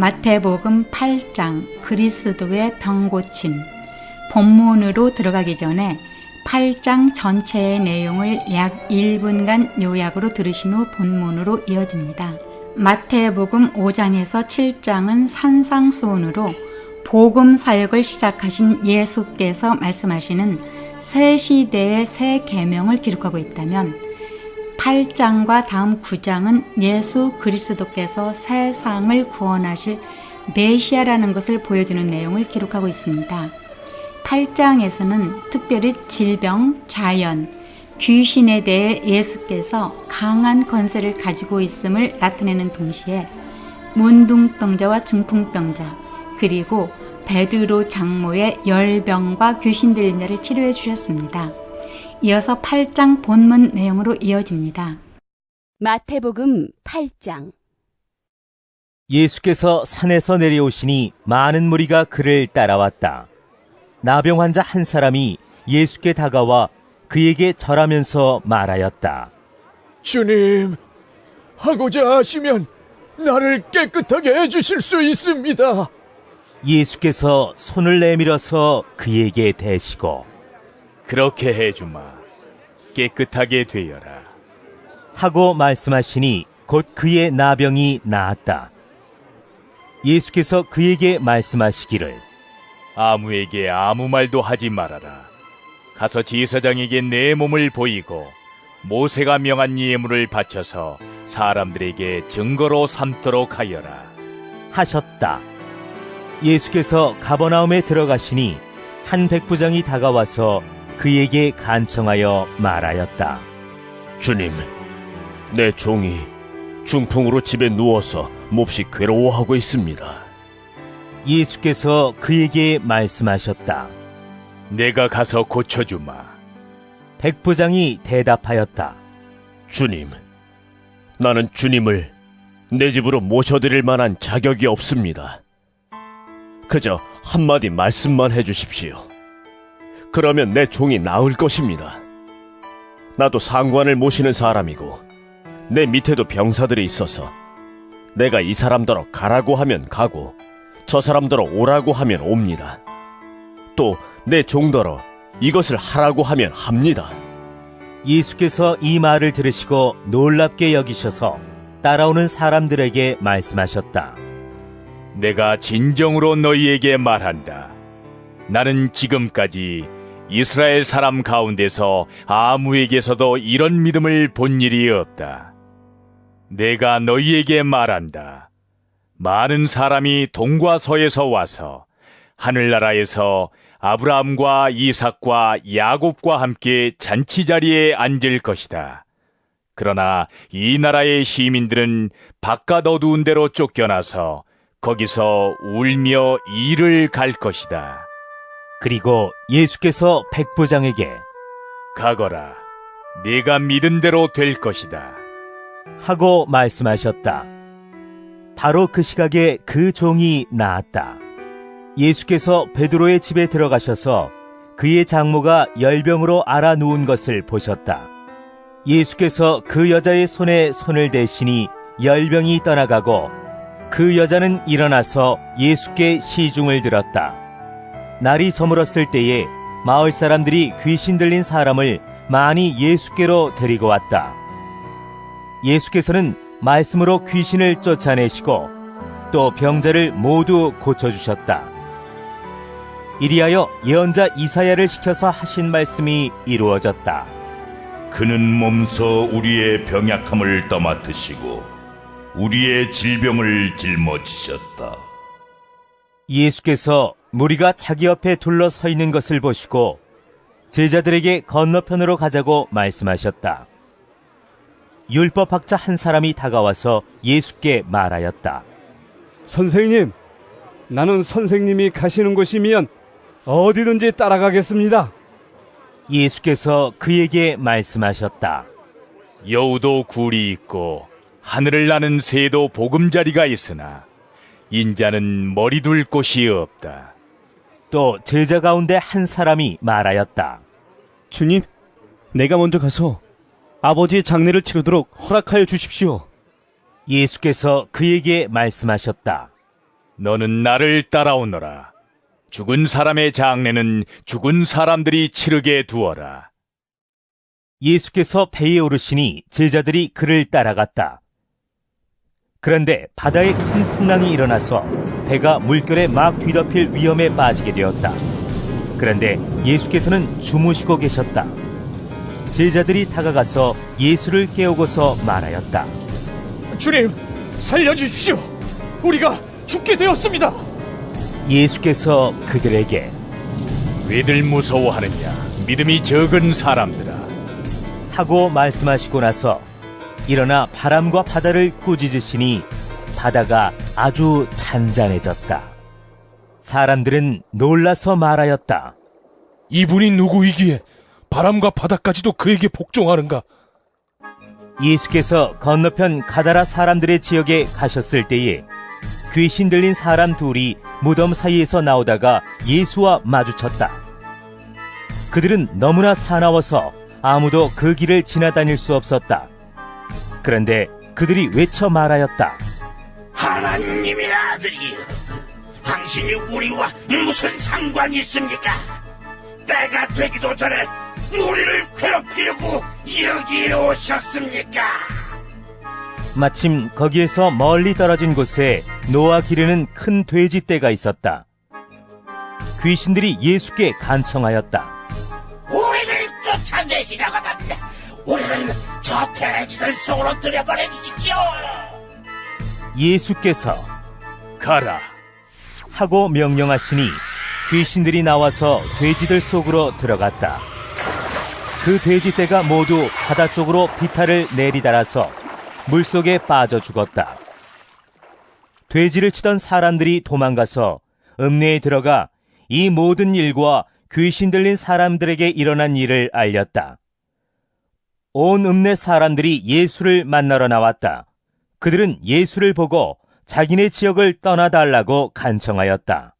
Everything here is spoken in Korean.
마태복음 8장 그리스도의 병고침 본문으로 들어가기 전에 8장 전체의 내용을 약 1분간 요약으로 들으신 후 본문으로 이어집니다. 마태복음 5장에서 7장은 산상수훈으로 복음 사역을 시작하신 예수께서 말씀하시는 새 시대의 새 계명을 기록하고 있다면 8장과 다음 9장은 예수 그리스도께서 세상을 구원하실 메시아라는 것을 보여주는 내용을 기록하고 있습니다. 8장에서는 특별히 질병, 자연, 귀신에 대해 예수께서 강한 권세를 가지고 있음을 나타내는 동시에 문둥병자와 중풍병자 그리고 베드로 장모의 열병과 귀신 들린 자를 치료해 주셨습니다. 이어서 8장 본문 내용으로 이어집니다. 마태복음 8장 예수께서 산에서 내려오시니 많은 무리가 그를 따라왔다. 나병 환자 한 사람이 예수께 다가와 그에게 절하면서 말하였다. 주님, 하고자 하시면 나를 깨끗하게 해주실 수 있습니다. 예수께서 손을 내밀어서 그에게 대시고 그렇게 해주마. 깨끗하게 되어라. 하고 말씀하시니 곧 그의 나병이 나았다. 예수께서 그에게 말씀하시기를 아무에게 아무 말도 하지 말아라. 가서 제사장에게 내 몸을 보이고 모세가 명한 예물을 바쳐서 사람들에게 증거로 삼도록 하여라. 하셨다. 예수께서 가버나움에 들어가시니 한 백부장이 다가와서 그에게 간청하여 말하였다. 주님, 내 종이 중풍으로 집에 누워서 몹시 괴로워하고 있습니다. 예수께서 그에게 말씀하셨다. 내가 가서 고쳐주마. 백부장이 대답하였다. 주님, 나는 주님을 내 집으로 모셔드릴 만한 자격이 없습니다. 그저 한마디 말씀만 해주십시오. 그러면 내 종이 나을 것입니다. 나도 상관을 모시는 사람이고, 내 밑에도 병사들이 있어서, 내가 이 사람더러 가라고 하면 가고, 저 사람더러 오라고 하면 옵니다. 또 내 종더러 이것을 하라고 하면 합니다. 예수께서 이 말을 들으시고 놀랍게 여기셔서 따라오는 사람들에게 말씀하셨다. 내가 진정으로 너희에게 말한다. 나는 지금까지 이스라엘 사람 가운데서 아무에게서도 이런 믿음을 본 일이 없다. 내가 너희에게 말한다. 많은 사람이 동과 서에서 와서 하늘나라에서 아브라함과 이삭과 야곱과 함께 잔치 자리에 앉을 것이다. 그러나 이 나라의 시민들은 바깥 어두운 데로 쫓겨나서 거기서 울며 이를 갈 것이다. 그리고 예수께서 백부장에게 가거라. 네가 믿은 대로 될 것이다. 하고 말씀하셨다. 바로 그 시각에 그 종이 나았다. 예수께서 베드로의 집에 들어가셔서 그의 장모가 열병으로 알아 누운 것을 보셨다. 예수께서 그 여자의 손에 손을 대시니 열병이 떠나가고 그 여자는 일어나서 예수께 시중을 들었다. 날이 저물었을 때에 마을 사람들이 귀신 들린 사람을 많이 예수께로 데리고 왔다. 예수께서는 말씀으로 귀신을 쫓아내시고 또 병자를 모두 고쳐주셨다. 이리하여 예언자 이사야를 시켜서 하신 말씀이 이루어졌다. 그는 몸소 우리의 병약함을 떠맡으시고 우리의 질병을 짊어지셨다. 예수께서 무리가 자기 옆에 둘러 서 있는 것을 보시고 제자들에게 건너편으로 가자고 말씀하셨다. 율법학자 한 사람이 다가와서 예수께 말하였다. 선생님, 나는 선생님이 가시는 곳이면 어디든지 따라가겠습니다. 예수께서 그에게 말씀하셨다. 여우도 굴이 있고 하늘을 나는 새도 보금자리가 있으나 인자는 머리 둘 곳이 없다. 또 제자 가운데 한 사람이 말하였다. 주님, 내가 먼저 가서 아버지의 장례를 치르도록 허락하여 주십시오. 예수께서 그에게 말씀하셨다. 너는 나를 따라오너라. 죽은 사람의 장례는 죽은 사람들이 치르게 두어라. 예수께서 배에 오르시니 제자들이 그를 따라갔다. 그런데 바다에 큰 풍랑이 일어나서 배가 물결에 막 뒤덮일 위험에 빠지게 되었다. 그런데 예수께서는 주무시고 계셨다. 제자들이 다가가서 예수를 깨우고서 말하였다. 주님, 살려주십시오. 우리가 죽게 되었습니다. 예수께서 그들에게 왜들 무서워하느냐? 믿음이 적은 사람들아. 하고 말씀하시고 나서 일어나 바람과 바다를 꾸짖으시니 바다가 아주 잔잔해졌다. 사람들은 놀라서 말하였다. 이분이 누구이기에 바람과 바다까지도 그에게 복종하는가? 예수께서 건너편 가다라 사람들의 지역에 가셨을 때에 귀신 들린 사람 둘이 무덤 사이에서 나오다가 예수와 마주쳤다. 그들은 너무나 사나워서 아무도 그 길을 지나다닐 수 없었다. 그런데 그들이 외쳐 말하였다. 하나님의 아들이여 당신이 우리와 무슨 상관이 있습니까? 때가 되기도 전에 우리를 괴롭히려고 여기에 오셨습니까? 마침 거기에서 멀리 떨어진 곳에 노아 기르는 큰 돼지 떼가 있었다. 귀신들이 예수께 간청하였다. 우리를 쫓아내시려고 합니다 우리를 저 돼지들 속으로 들여보내 주십시오 예수께서 가라. 하고 명령하시니 귀신들이 나와서 돼지들 속으로 들어갔다. 그 돼지 떼가 모두 바다 쪽으로 비탈을 내리달아서 물속에 빠져 죽었다. 돼지를 치던 사람들이 도망가서 읍내에 들어가 이 모든 일과 귀신 들린 사람들에게 일어난 일을 알렸다. 온 읍내 사람들이 예수를 만나러 나왔다. 그들은 예수를 보고 자기네 지역을 떠나달라고 간청하였다.